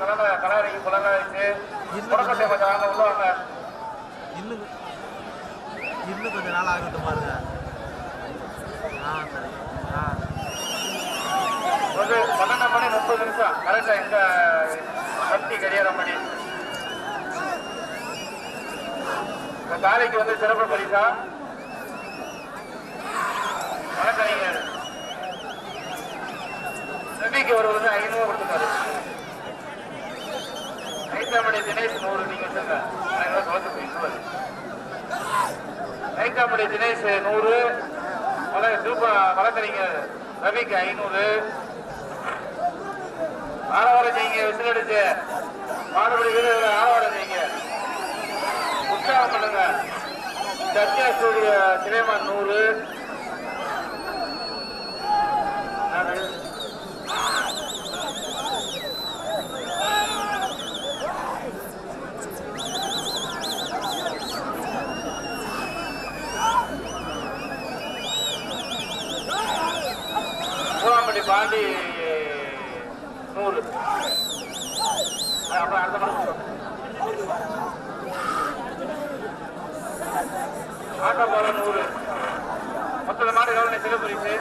கலர கலரிக்கு புலனாயிடுச்சு புறக்கட்டை கொஞ்சம் வாங்க உள்ள வாங்க இன்னும் இன்னும் கொஞ்ச நாள் ஆகட்டும் பாருங்க. ஆ சரி. ஆ. வந்து பன்னெண்டு மணி முப்பது நிமிஷம். கரெக்டா எங்க சக்தி கடிகாரம் மணி இந்த காலைக்கு வந்து சிறப்பு பரிசா? வணக்கறிஞர் ரவிக்கு ஒரு வந்து ஐநூறு கொடுத்துருக்காரு ஐந்தாமணி தினேஷ் நூறு நீங்க சொல்லுங்க. ஐநூறு போயிட்டு தினேஷ் நூறு. வள சூப்பர் வழக்கறிஞர் ரவிக்கு ஐநூறு. ஆரவாரம் செய்யுங்க விசில் அடிச்சு. மாடுபடி வீரர்கள் ஆரவாரம் செய்யுங்க. உற்சாகம் பண்ணுங்க. சத்யா சூரிய சிலைமான் நூறு யாரு? பூலாம்பட்டி நூறு. அப்புறம் அடுத்த மாதம் ஆட்டோ போல நூறு. மொத்த மாடு எவ்வளோ சிறப்பரிசு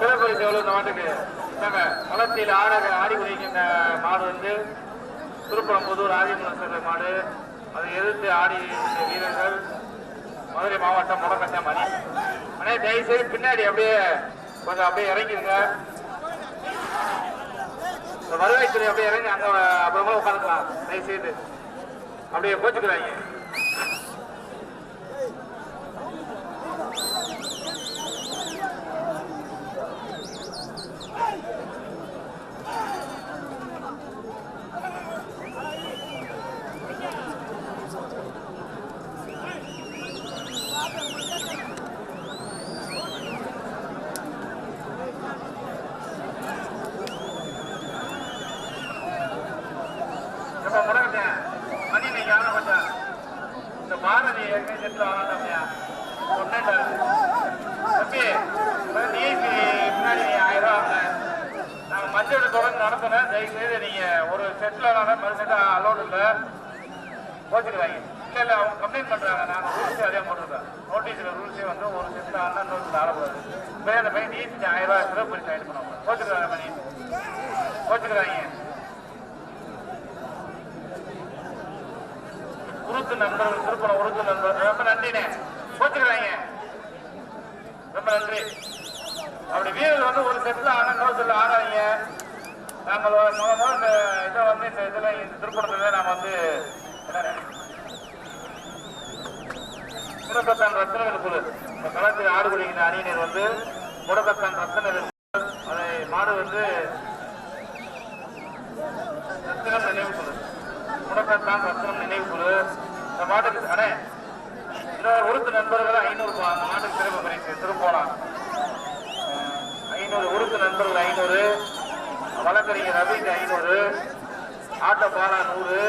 சிறப்பரிசு எவ்வளோ இந்த மாட்டுக்கு? இந்தாங்க வளர்ச்சியில் ஆட ஆடி குடிக்கின்ற மாடு வந்து திருப்பரம் புதூர் ஆதிமூலம் சேர்ந்த மாடு. அதை எதிர்த்து ஆடி வீரர்கள் மதுரை மாவட்டம் முடக்கட்ட மணி அண்ணே தயவு செய்து பின்னாடி அப்படியே கொஞ்சம் அப்படியே இறங்கிருங்க. வருவாய்த்துறை அப்படியே இறங்கி அங்க அப்புறமா உட்காந்துக்கலாம். தயவு செய்து அப்படியே போச்சுக்கிறாங்க இப்ப முடக்கட்டேன் மணி நீங்க ஆன கொஞ்சம் இந்த பாரதி ஏற்கனவே செட்டில் ஆனாட்டா ஒன்னேட்டாரு தம்பி டிஎஸ்சி முன்னாடி நீ ஆயிரம் ரூபா வாங்கினேன் நாங்கள் மஞ்சள் தொடர்ந்து நடத்தினேன் தயவு செய்து நீங்க ஒரு செட்டில் ஆனாலும் மறு செட்டில் அலோடு இல்லை போச்சுக்கிறாங்க இல்லை இல்லை அவங்க கம்ப்ளைண்ட் பண்ணுறாங்க நாங்கள் ரூல்ஸே அதே போட்டிருக்கோம் நோட்டீஸில் ரூல்ஸே வந்து ஒரு செட்டில் ஆனால் இன்னொரு செட்டில் ஆடக்கூடாது இப்போ அந்த பையன் டிஎஸ்சி ஆயிரம் ரூபா சிறப்பு பரிசு ஆயிட்டு பண்ணுவாங்க போச்சுக்கிறாங்க மணி போச்சுக்கிறாங்க உருத்து நண்பர்கள் திருப்பணம் உருத்து நண்பர்கள் ரொம்ப நன்றிண்ணே. போச்சுக்கிறாங்க ரொம்ப நன்றி. அப்படி வீரர் வந்து ஒரு செட்டில் ஆனால் இன்னொரு செட்டில் ஆடாதீங்க நாங்கள் முத இந்த இதை வந்து இந்த இதில் இந்த திருப்பணத்தில் நாங்கள் வந்து முடக்கத்தான் ரத்தன குழு இந்த களத்தில் ஆடு குடிக்கிற அணியினர் வந்து முடக்கத்தான் ரத்தன விருப்பது அதை மாடு வந்து ரத்தினம் நினைவு குழு முடக்கத்தான் ரத்தினம் நினைவு குழு இந்த மாட்டுக்கு அண்ணே இன்னொரு உறுத்து நண்பர்கள் ஐநூறு ரூபாய் அந்த மாட்டுக்கு சிறப்பு பரிசு திருப்போலாம். ஐநூறு உறுத்து நண்பர்கள் ஐநூறு வழக்கறிஞர் ரவிக்கு ஐநூறு ஆட்டப்பாலா நூறு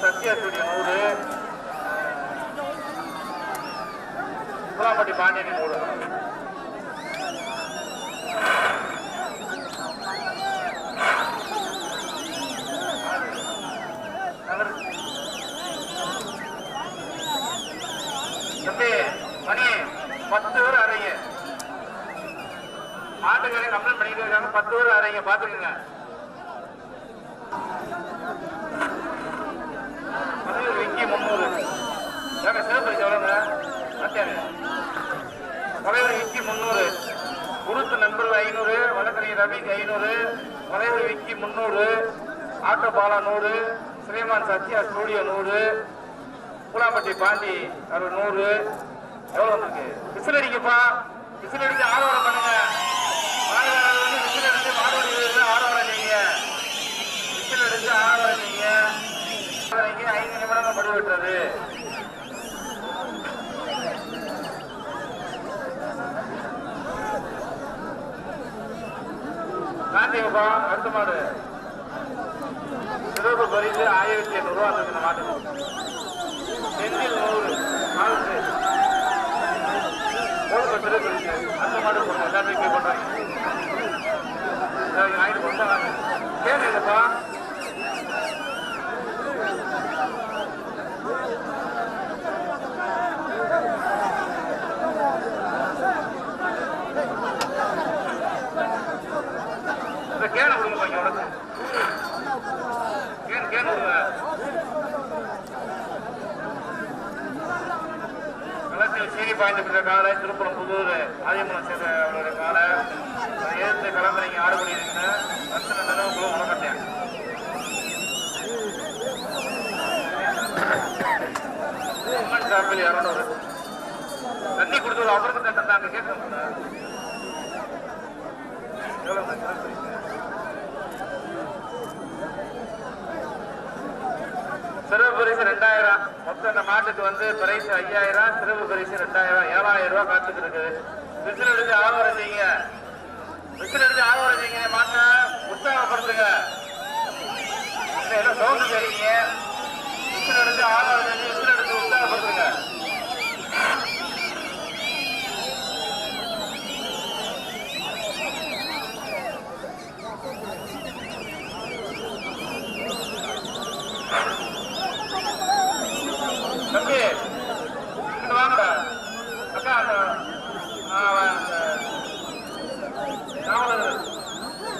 சத்யா நூறு குலாம்பட்டி பாண்டியன் நூறு. தம்பி மணி பத்து பேர் அறைங்க மாட்டுக்காரே கம்ப்ளைண்ட் பண்ணிட்டு இருக்காங்க பத்து பேர் அறைங்க பாத்துக்கோங்க பதினேழு விக்கி முந்நூறு. ஏங்க சிவப்பரிசு எவ்வளோங்க அத்தியாங்க தலைவர் விக்கி முந்நூறு. குருத்து நண்பர்கள் ஐநூறு. வழக்கறிஞர் ரவிக்கு ஐநூறு. தலைவர் விக்கி முந்நூறு. ஆட்டோ பாலா நூறு. ஸ்ரீமான் சத்யா ஸ்டூடியோ நூறு. பூலாம்பட்டி பாண்டி அவர் நூறு. எவ்வளோ இருக்கு விசில் அடிக்கப்பா. விசில் அடிச்சு ஆரவாரம் பண்ணுங்க. மாடுகாரர் வந்து விசில் அடிச்சு மாடுபடி ஆரவாரம் செய்யுங்க விசில் அடித்து ஆரவாரம் செய்யுங்க ஐந்து நிமிடங்கள் படி விட்டுறது காந்தியப்பா அடுத்த மாடு. சிறப்பு பரிசு ஆயிரத்தி எண்ணூறு ரூபா அந்த இந்த மாட்டுக்கு செந்தில் நூறு நாலு போடுங்க சிறப்பு பரிசு அந்த மாதிரி எல்லாமே பாய்ந்து பெற்ற காலை திருப்பலம் புதூர் ஆதிமலம் சேர்ந்த அவருடைய காலை. ஏற்று எதிர்த்து களமிறங்கி ஆடுபடி இருக்கிற அத்தனை நிலவுகளும் உணர்ந்தேன் அம்மன் சார்பில் இரநூறு தண்ணி கொடுத்தது அவருக்கு தட்டம் தாங்க கேட்க எவ்வளவு சிறப்பு சிறப்பு பரிசு ரெண்டாயிரம் மொத்தம் இந்த மாட்டுக்கு வந்து பிரைஸ் ஐயாயிரம் சிறப்பு பரிசு ரெண்டாயிரம் ஏழாயிரம் ரூபாய் காத்துக்கு இருக்குது விசில் எடுத்து ஆலோசனை செய்யுங்க விசில் எடுத்து ஆலோசனை செய்யுங்க மாட்டை உற்சாகப்படுத்துங்க. இல்ல, ஏதோ சவுண்டு தெரியுங்க விசில் எடுத்து ஆலோசனை செஞ்சு விசில் எடுத்து உற்சாகப்படுத்துங்க தம்பி இங்க வாங்கடா அக்கா அந்த ஆ, அவன் அந்த நாவலர்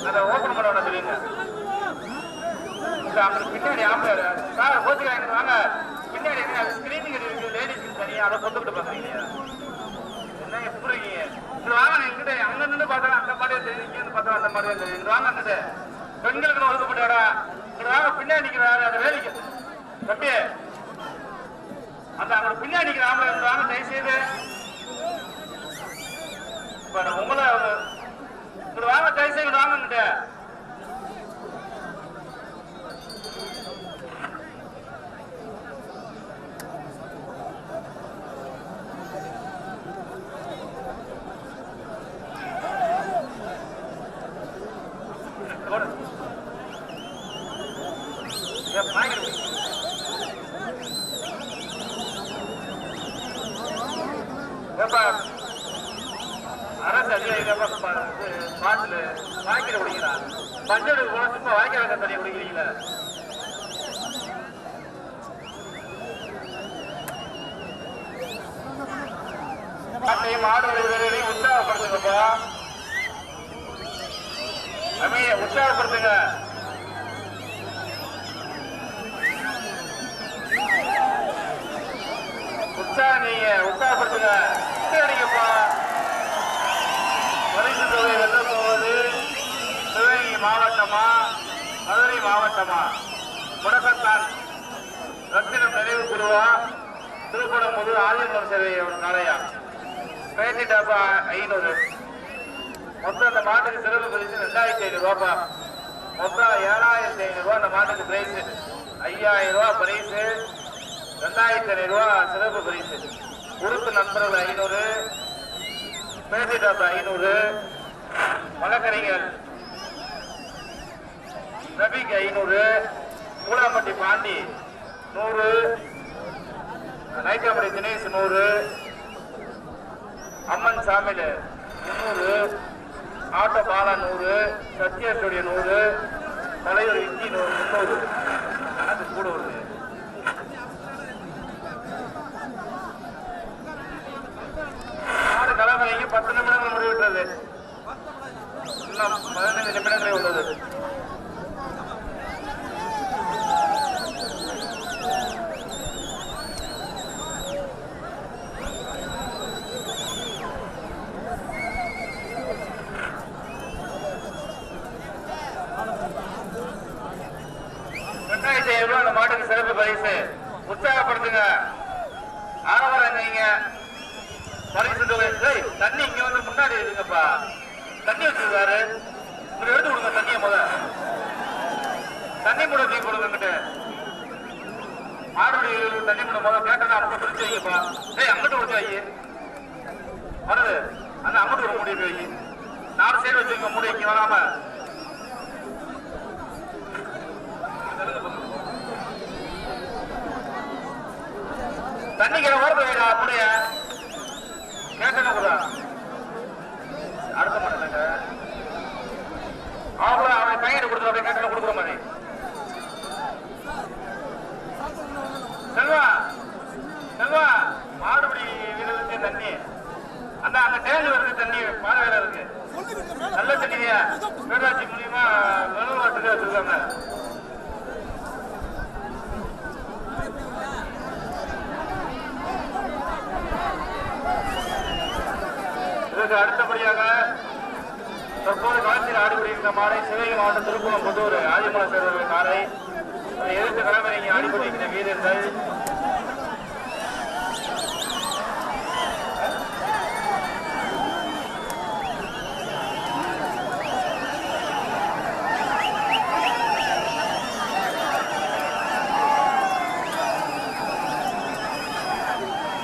அதை ஓப்பன் பண்ண விட சொல்லுங்க இந்த அப்புறம் பின்னாடி ஆம்பளை சார் போச்சுக்கா எனக்கு வாங்க பின்னாடி என்ன அது ஸ்கிரீனிங் இருக்கு லேடிஸ் தனியா அதை கொண்டுகிட்டு பாக்குறீங்க என்ன எப்படி இருக்கீங்க இது வாங்க நான் எங்கிட்ட அங்க நின்று பார்த்தா அந்த மாதிரியே தெரியும் இங்க இருந்து பார்த்தா அந்த மாதிரியே தெரியும் இது வாங்க அங்கிட்ட பெண்களுக்கு ஒதுக்கப்பட்டாரா இது வாங்க பின்னாடி நிக்கிறாரு அந்த வேலைக்கு தம்பி அந்த அங்க பின்னாடி நிக்கிற ஆம்பளை இருந்து வாங்க தயவு செய்து இப்ப நான் உங்களை இங்க வாங்க தயவு செய்து வாங்க மாடு வீரரையும் உற்சாகப்படுத்துங்கப்பா. அமைய உற்சாகப்படுத்துங்க. உற்சாக நீங்க உற்சாகப்படுத்துங்க. அடிக்கப்பா பரிசு தொகை வெல்ல போவது சிவகங்கை மாவட்டமா? மதுரை மாவட்டமா? முடக்கத்தான். ரத்தினம் நினைவு குருவா திருப்படம் முது ஆதிமன் சேவை நாளையா? பேட்டி டாப்பா ஐநூறு. மொத்தம் அந்த மாட்டுக்கு சிறப்பு பிரிச்சு ரெண்டாயிரத்தி ஐநூறு ரூபாப்பா மொத்தம் ஏழாயிரத்தி ஐநூறு ரூபா அந்த மாட்டுக்கு பிரைஸ் ஐயாயிரம் ரூபா பிரைஸ் ரெண்டாயிரத்தி ஐநூறு ரூபா சிறப்பு பிரைஸு உறுப்பு நண்பர்கள் ஐநூறு. பேட்டி டாப்பா ஐநூறு. வழக்கறிஞர் ரபிக்கு ஐநூறு. கூலாம்பட்டி பாண்டி நூறு. நைக்காம்படி தினேஷ் நூறு. அம்மன் சாமியில் முந்நூறு ஆட்டோ பாலா நூறு சத்யா நூறு தலைவர் இந்தி நூறு முந்நூறு. அது கூட வருது ஆறு கலவரைக்கு பத்து நிமிடங்கள் முடிவிட்டது இன்னும் பதினைந்து நிமிடங்களே உள்ளது ரெண்டாயிரத்தி ஐநூறு ரூபாய் அந்த மாட்டுக்கு சிறப்பு பரிசு உற்சாகப்படுத்துங்க ஆரவாரம் நீங்க பரிசு தொகை ஏய், தண்ணி இங்க வந்து முன்னாடி இருக்குங்கப்பா தண்ணி வச்சிருக்காரு இங்க எடுத்து கொடுங்க தண்ணியை முத தண்ணி மூட தூக்கி கொடுங்க இங்கிட்ட மாடுபடி தண்ணி மூட முத கேட்டா அப்ப பிரிச்சு வைங்கப்பா ஏய் அங்கிட்டு வச்சு வை வருது அந்த அங்கிட்டு ஒரு மூடி வை நாலு சைடு வச்சுருங்க மூடி இங்க வராம தண்ணிக்கிற மாதிரி போயிடா அப்படியே கேட்கணும் கூட அடுத்த மாட்டேங்க அவங்கள அவன் பையன் கொடுத்துரு அப்படியே கேட்கணும் கொடுக்குற மாதிரி செல்வா செல்வா மாடுபடி வீரருக்கு தண்ணி. அந்த அந்த டேங்க் வருது தண்ணி. பாலவேல இருக்கு. நல்ல தண்ணியா? பேராட்சி மூலியமா வெள்ளவாட்டுக்கு வச்சிருக்காங்க இதற்கு அடுத்தபடியாக தற்போது களத்தில் ஆடிக்கொண்டிருக்கிற மாலை சிவகங்கை மாவட்டம் திருப்பூரம் புதூர் ஆதிமலை சேர்ந்தவர்கள் காரை அதை எதிர்த்து களமிறங்கி ஆடிக்கொண்டிருக்கிற வீரர்கள்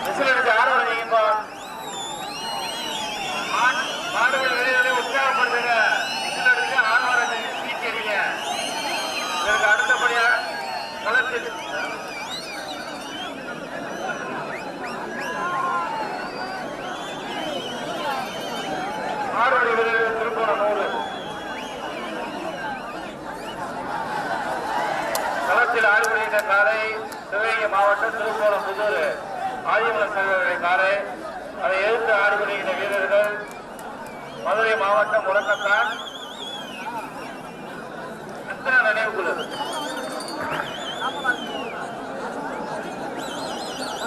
விசில் அடிச்சு ஆட வரீங்கப்பா மாடுகள் வெளியே உற்சாகப்படுத்துங்க விசில் அடிச்சு ஆழ்வாரத்தை சீக்கிரீங்க இதற்கு அடுத்தபடியா களத்தில் மாடுவடி வீரர்கள் திருப்பூரம் நூறு களத்தில் ஆடுபடுகின்ற காரை சிவகங்கை மாவட்டம் திருக்கோணம் புதூர் ஆதிமலை செல்வர்கள் காரை. அதை எதிர்த்து ஆடுபடுகின்ற வீரர்கள் மதுரை மாவட்டம் முடக்கத்தான் எத்தனை நினைவுக்குழு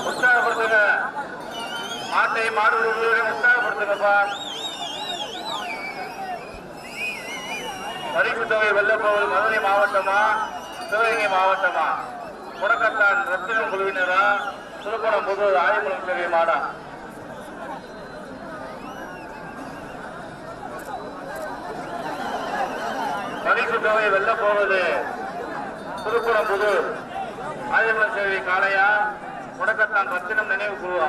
உற்சாகப்படுத்துங்க. மாட்டை மாடு உற்சாகப்படுத்துங்கப்பா. பரிசு தொகை வெல்லப்போவது மதுரை மாவட்டமா சிவகங்கை மாவட்டமா? முடக்கத்தான் ரத்தினம் குழுவினரா? திருப்பணம் புது ஆதிமலம் தெரியுமாடா மாடா? பரிசு தொகை வெல்லப்போவது திருப்புறம் புது ஆதிமலம் சேவை காளையா? முடக்கத்தான் ரத்தினம் நினைவு குழுவா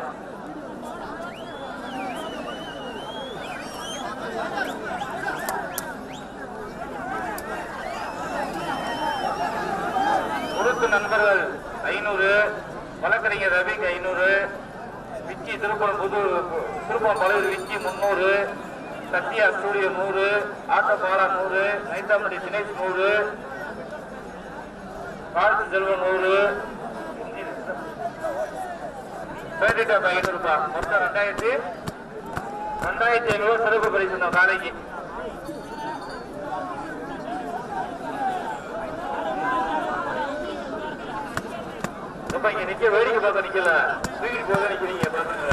உடுத்து நண்பர்கள் ஐநூறு. வழக்கறிஞர் ரவிக்கு ஐநூறு. விக்கி திருப்பம் புது திருப்பம் பழைய விக்கி முந்நூறு சத்யா ஸ்டூடியோ நூறு. ஆட்டோபாலா நூறு. நைத்தாமடி தினேஷ் நூறு. வாழ்த்து செல்வம் நூறு. கிரெடிட் ஐநூறு மொத்தம் ரெண்டாயிரத்தி ரெண்டாயிரத்தி ஐநூறு சிறப்பு பரிசு இந்த காலைக்கு ரொம்ப இங்க நிக்க வேடிக்கை பார்த்தா நிக்கல. தூக்கிட்டு போக நிக்கிறீங்க பாத்துங்க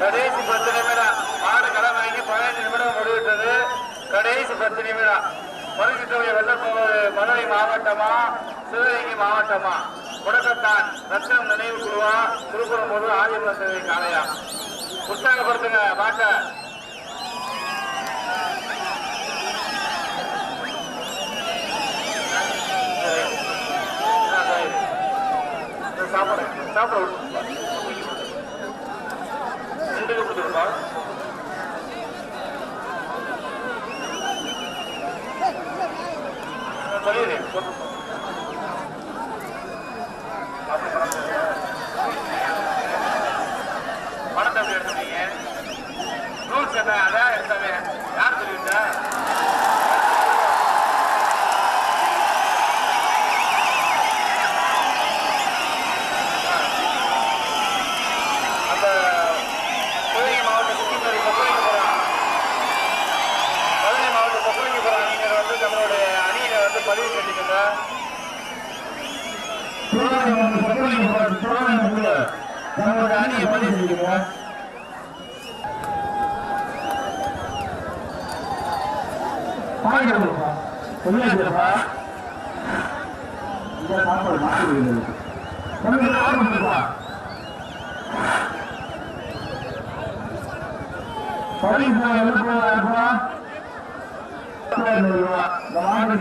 கடைசி பத்து நிமிடம் மாடு களம் வாங்கி பதினஞ்சு நிமிடம் முடிவிட்டது கடைசி பத்து நிமிடம் பரிசு தொகை வெல்ல போவது மதுரை மாவட்டமா சிவகங்கை மாவட்டமா முடக்கத்தான் ரத்தம் நினைவு குழுவா திருப்புறம் போது ஆதிமல சேவை காளையா உற்சாகப்படுத்துங்க மாட்ட சாப்பிட சாப்பிட ரெண்டுக்கு கொடுத்துருப்பா சொல்லிடுறேன் அதான் எடுத்தாங்க யார் சொல்லிவிட்டா அந்த சிவகங்கை மாவட்டம் சுற்றுப்பள்ளி கொப்பளிக்க போகிறான் மதுரை மாவட்டம் கொப்பளிக்க போகிறான் நீங்கள் வந்து நம்மளுடைய அணியில வந்து பதிவு செஞ்சுக்கோங்க சிவகங்கை மாவட்டம் கொப்பளிக்க போகிறான் சிவகங்கை குழு நம்மளுடைய அணியை பதிவு செஞ்சுக்கோங்க பாய்க்கிறப்பா சொல்லியாச்சுப்பா இந்த சாப்பாடு மாற்றி நமக்கு ஆரம்பிச்சுப்பா பரிசு எழுப்புவதா இந்த மாநில சிறப்பு பரிசு உதவி உள்ளது உள்ளூர் மக்கள் மாடு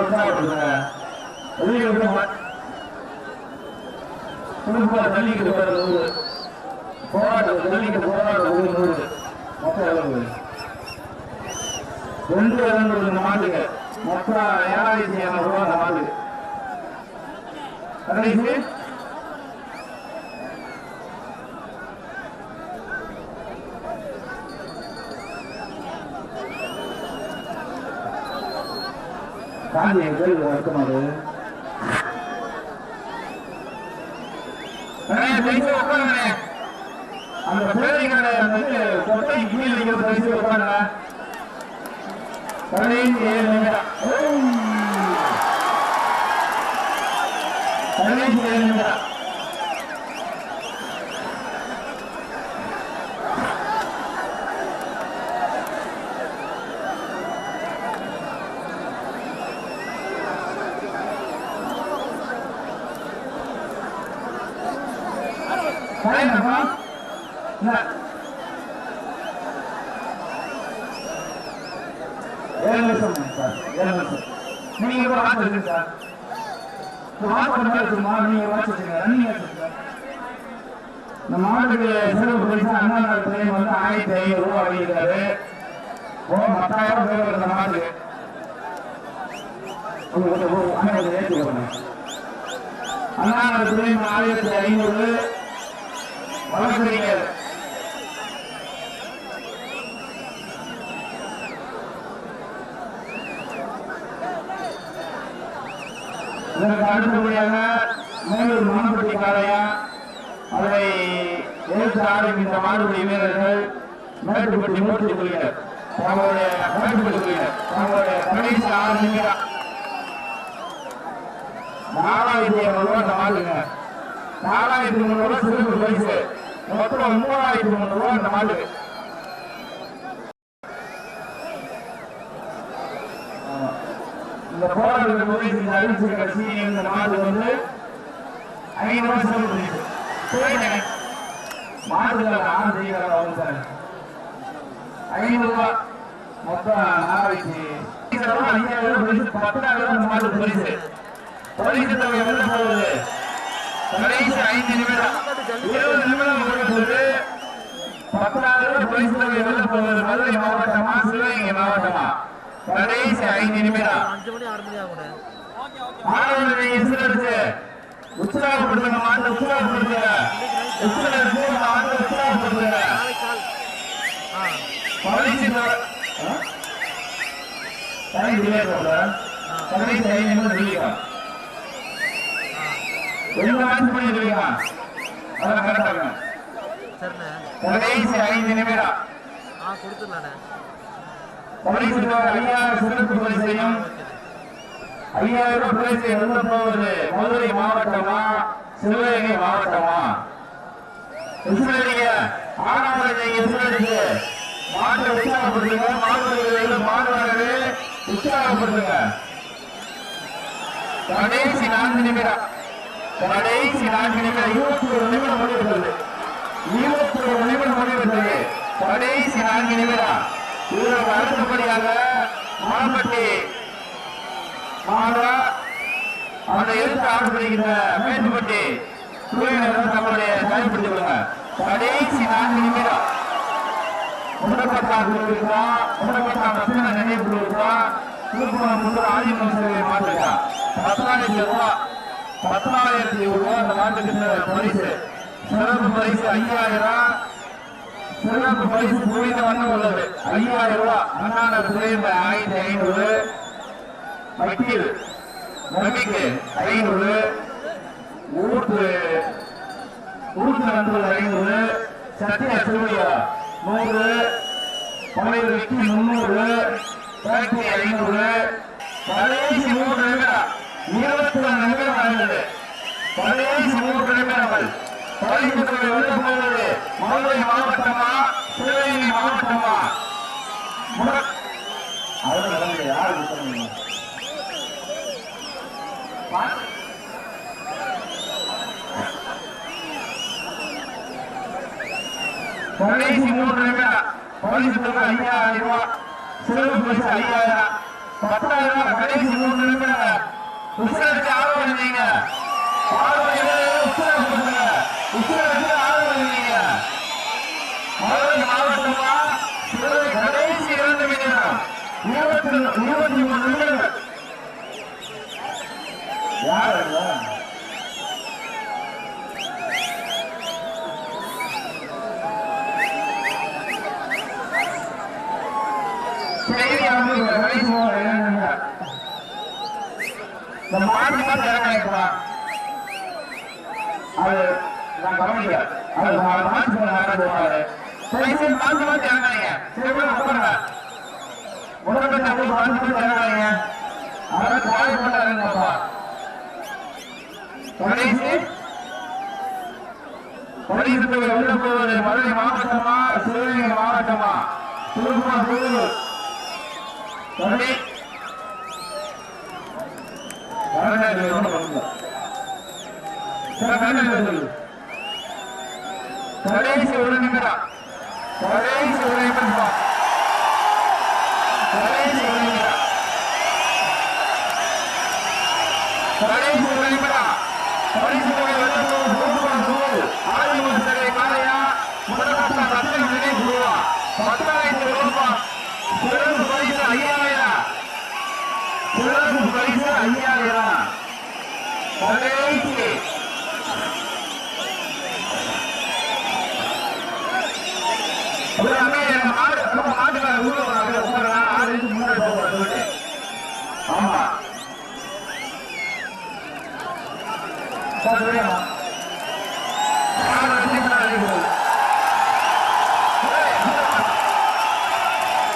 உற்சாகப்படுத்துங்க வெளியே வந்து மா- குடும்ப ஜல்லிக்கட்டு பேர் நூறு போராட்டம் போராட்டம் ஒரு நூறு ரெண்டு இரநூறு இந்த மாட்டுக்கு மொத்தம் ஏழாயிரத்தி இரநூறு ரூபா அந்த மாட்டுக்கு கடைசி. காந்தி என் பேருக்கு வருத்தமாடு அந்த பேருங்களை வந்து கொட்டை கீழே வைக்கிற பரிசு உட்காருங்க கடைசி ஏழு நிமிடம் ஓய். கடைசி ஏழு நிமிடம் சரிங்கப்பா இல்ல. ஏழு நிமிஷம் சார் ஏழு நிமிஷம் நீங்க கூட வாட்ச் வச்சுங்க சார் இந்த வாட்ச் நீங்க ரன்னிங் இந்த மாட்டுக்கு சிறப்பு பரிசு அண்ணா நாள் பிள்ளைங்க வந்து ஆயிரத்தி ஐநூறு ரூபாய் வாங்கியிருக்காரு ஓ பத்தாயிரம் இந்த மாட்டுக்கு அண்ணா நாள் பிள்ளைங்க ஆயிரத்தி ஐநூறு வளர்க்குறீங்க இதற்கு அடுத்தபடியாக மேலூர் மாம்பட்டி காளையா அதை எதிர்த்து ஆரம்பித்த மாடுபடி வீரர்கள் மேட்டுப்பட்டி மூர்த்தி குழுவினர். தங்களுடைய மேட்டுப்பட்டி குழுவினர். தங்களுடைய கடைசி ஆறு நாலாயிரத்தி ஐநூறு ரூபாய் இந்த மாடுங்க நாலாயிரத்தி முந்நூறு ரூபாய் சிறப்பு பரிசு. மொத்தம் மூவாயிரத்தி முந்நூறு ரூபாய் இந்த மாடு இந்த போராட்டம் போது இந்த அறிவிச்சு கட்சி இந்த மாடு வந்து ஐநூறு ரூபாய் சிறப்பு பரிசு சரிங்க. மாடுகளை ஆண் அவங்க சார் ஐநூறு ரூபாய் மொத்தம் ஐயாயிரம் ரூபாய் பத்தாயிரம் மாடு போலீஸ் போலீஸ் பரிசு. எவ்வளவு போகுது? கடைசி ஐந்து நிமிடம். இருபது நிமிடம் போகுது பத்தாயிரம் பரிசு தொகை போகுது? மதுரை மாவட்டமா சிவகங்கை மாவட்டமா? கடைசி ஐந்து நிமிடம். அஞ்சு மணி ஆறு மணி ஆகும்ண்ணே மாணவர்களை எதிர்த்து உற்சாகப்படுத்துங்க மாட்டு உற்சாகப்படுத்துங்க. உற்சாகப்படுத்தி இந்த ஆண்டு உற்சாகப்படுத்துங்க ஐந்து நிமிடம். தெரியும் எங்க வாட்ச் பண்ணிட்டு இருக்கீங்க அதெல்லாம் கடைசி ஐந்து நிமிடம். ஆ கொடுத்துடலாண்ணே. பரிசு ஐயாயிரம் சிறப்பு பரிசையும் ஐயாயிரம் பரிசு எழுத போவது? மதுரை மாவட்டமா? சிவகங்கை மாவட்டமா? விசுவலிங்க ஆனாமலை விசுவலிங்க மாட்டை உற்சாகப்படுத்துங்க. மாடு மாடுவாரவே உற்சாகப்படுத்துங்க. கடைசி நான்கு நிமிடம். கடைசி நான்கு நிமிடம். இருபத்தி ஒரு நிமிடம் முடிவுகிறது இருபத்தி ஒரு நிமிடம் முடிவுகிறது கடைசி நான்கு நிமிடம். இதற்கு அடுத்தபடியாக மாம்பட்டி மாதா அதை எடுத்து ஆடுபடுகின்ற மேட்டுப்பட்டி குழுவினர் தங்களுடைய தயார்படுத்திக் கொள்ளுங்க கடைசி நான்கு நிமிடம். உடற்பட்டார் குழுவிற்கா உடற்பட்டார் ரத்தின நினைவு குழுவிற்கா திருப்பூர் முதல் ஆதிமன் சேவை மாட்டுக்கா பத்தாயிரத்தி ரூபாய் பத்தாயிரத்தி அந்த மாட்டுக்கு பரிசு. சிறப்பு பரிசு ஐயாயிரம். சிறப்பு பரிசு குவிந்த வண்ணம் உள்ளது. ஐயாயிரம் ரூபாய் அண்ணாநகர் துறையில் ஆயிரத்தி ஐநூறு. வக்கீல் ரவிக்கு ஐநூறு. ஊட்டு ஊட்டு நண்பர்கள் ஐநூறு. சத்யா சூர்யா நூறு. பழைய விக்கி முன்னூறு. பேட்டரி ஐநூறு. கடைசி மூன்று நிமிடம் இருபத்தி ஒன்று நிமிடம் ஆகிறது கடைசி மூன்று நிமிடங்கள் பரிசு தொகை வெளில போவது மதுரை மாவட்டமா சிவகங்கை மாவட்டமா அவர் நடந்து யார் கொடுத்தாங்க கடைசி மூன்று நிமிடம் பரிசு தொகை ஐயாயிரம் ரூபாய் சிறப்பு பரிசு ஐயாயிரம் பத்தாயிரம் ரூபாய் கடைசி மூணு நிமிடம் உசுர பண்ணுங்க உசுரடிச்சு மாவட்டமா கடைசி இரண்டு நிமிடம் இருபத்தி இருபத்தி மூணு நிமிடங்கள் யார் இந்த அது நான் கவனிக்கல அது மாற்றி மாற்றி போவாரு சரி மாற்றி மாற்றி இறங்காதீங்க. சரி கூட உடம்பு தம்பி மாற்றி மாற்றி இறங்காதீங்க. அதான் காய் போட்டு இறங்குங்கப்பா கடைசி பரிசுத்துறை உள்ள போவது மதுரை மாவட்டமா சிவகங்கை மாவட்டமா? திருப்பூர் திருவள்ளூர் கடைசி கடைசி ஒரு நிமிடம். கடைசி ஒரு நிமிடம். கடைசி ஒரு நிமிடம். கடைசி ஒரு நிமிடம். கடைசி தொகை வெள்ளத்தூர் தூத்துக்குடி தூள் ஆதிமூர் சிலை காளையா முதலகட்ட ரூபாய் சிறப்பு பரிசு ஐயாயிரம் சிறப்பு பரிசு ஐயாயிரம் கடைசி ஒரு அம்மையை நம்ம மாடு நம்ம மாட்டுக்கார ஊர்ல ஒரு அம்மையை உட்காரலாம் ஆறு இன்ச்சு முன்னாடி போகலாம் சொல்லிட்டு ஆமா. சார் சொல்லுங்கம்மா